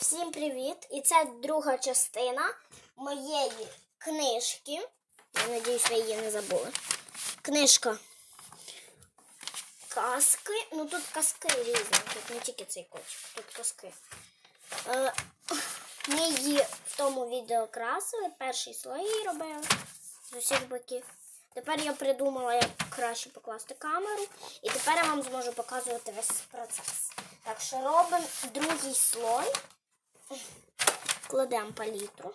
Всім привіт! І це друга частина моєї книжки. Я надіюсь, ви її не забули. Книжка казки. Ну тут казки різні, тут не тільки цей котик, тут казки. Е, Ми її в тому відео красили, перший слой її робили з усіх боків. Тепер я придумала, як краще покласти камеру, і тепер я вам зможу показувати весь процес. Так що робимо другий слой. Кладемо палітру.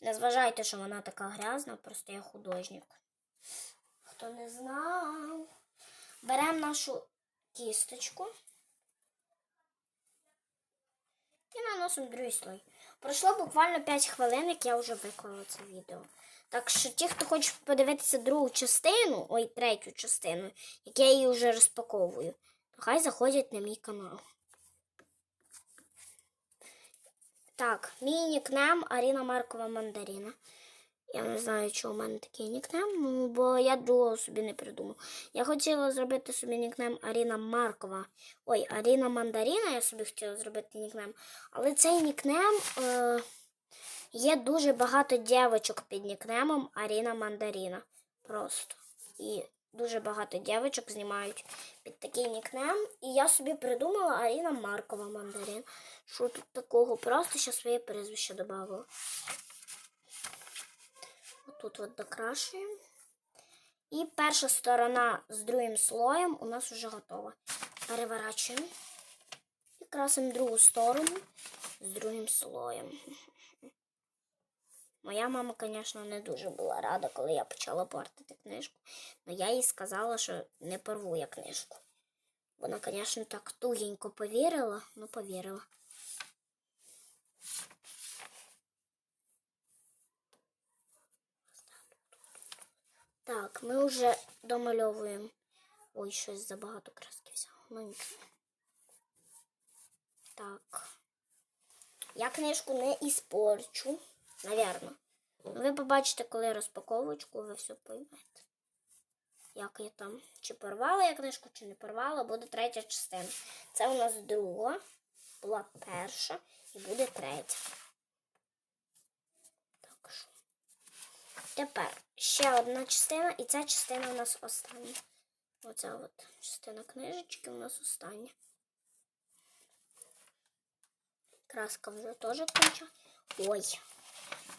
Не зважайте, що вона така грязна, просто я художник. Хто не знав, беремо нашу кісточку і наносимо другий слой. Пройшло буквально 5 хвилин, як я вже виклала це відео. Так що ті, хто хоче подивитися другу частину, ой, третю частину, як я її вже розпаковую, то хай заходять на мій канал. Так, мій нікнем Аріна Маркова Мандаріна. Я не знаю, чого у мене такий нікнем, ну, бо я другого собі не придумав. Я хотіла зробити собі нікнем Аріна Маркова. Ой, Аріна Мандаріна, я собі хотіла зробити нікнем. Але цей нікнем е, є дуже багато дівчинок під нікнемом Аріна Мандаріна. Просто. І дуже багато дівчинок знімають під такий нікнем. І я собі придумала Аріна Маркова Мандарин. Що тут такого? Просто ще своє прізвище додавала. Тут от докрашуємо. І перша сторона з другим слоєм у нас вже готова. Переворачуємо. І красимо другу сторону з другим слоєм. Моя мама, звісно, не дуже була рада, коли я почала портити книжку. Але я їй сказала, що не порву я книжку. Вона, звісно, так тугенько повірила, але повірила. Так, ми вже домальовуємо. Ой, щось забагато краски взяла. Ну нічого. Так. Я книжку не іспорчу, навірно. Ви побачите, коли розпаковочку, ви все поймете. Як я там, чи порвала я книжку, чи не порвала, буде третя частина. Це у нас друга, була перша і буде третя. Так що. Тепер ще одна частина, і ця частина у нас остання. Оця от частина книжечки у нас остання. Краска вже теж кінчається. Ой,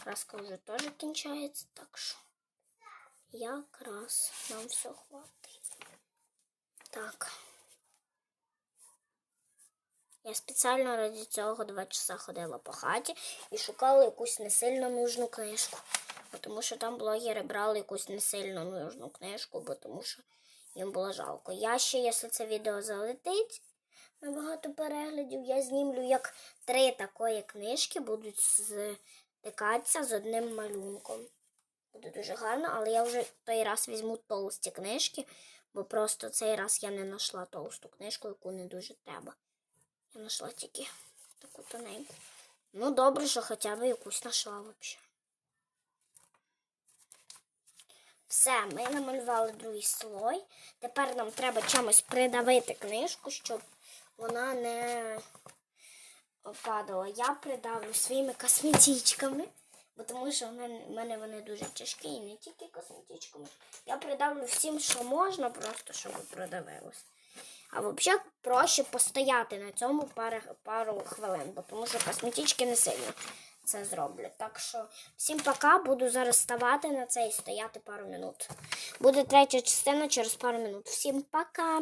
краска вже теж кінчається, так що якраз нам все хватить. Так. Я спеціально ради цього два часа ходила по хаті і шукала якусь не сильно нужну книжку. Тому що там блогери брали якусь не сильно нужну книжку, бо тому що їм було жалко. Я ще, якщо це відео залетить на багато переглядів, я знімлю, як три такої книжки будуть стикатися з одним малюнком. Буде дуже гарно, але я вже той раз візьму толсті книжки, бо просто цей раз я не знайшла толсту книжку, яку не дуже треба. Я знайшла тільки таку тоненьку. Ну, добре, що хоча б якусь знайшла взагалі. Все, ми намалювали другий слой. Тепер нам треба чимось придавити книжку, щоб вона не падала. Я придавлю своїми косметичками, бо тому що в мене вони дуже тяжкі і не тільки косметичками. Я придавлю всім, що можна, просто щоб продавилось. А взагалі проще постояти на цьому пару, пару хвилин, бо тому що косметички не сильно це зроблять. Так що всім пока. Буду зараз ставати на це і стояти пару минут. Буде третя частина через пару минут. Всім пока!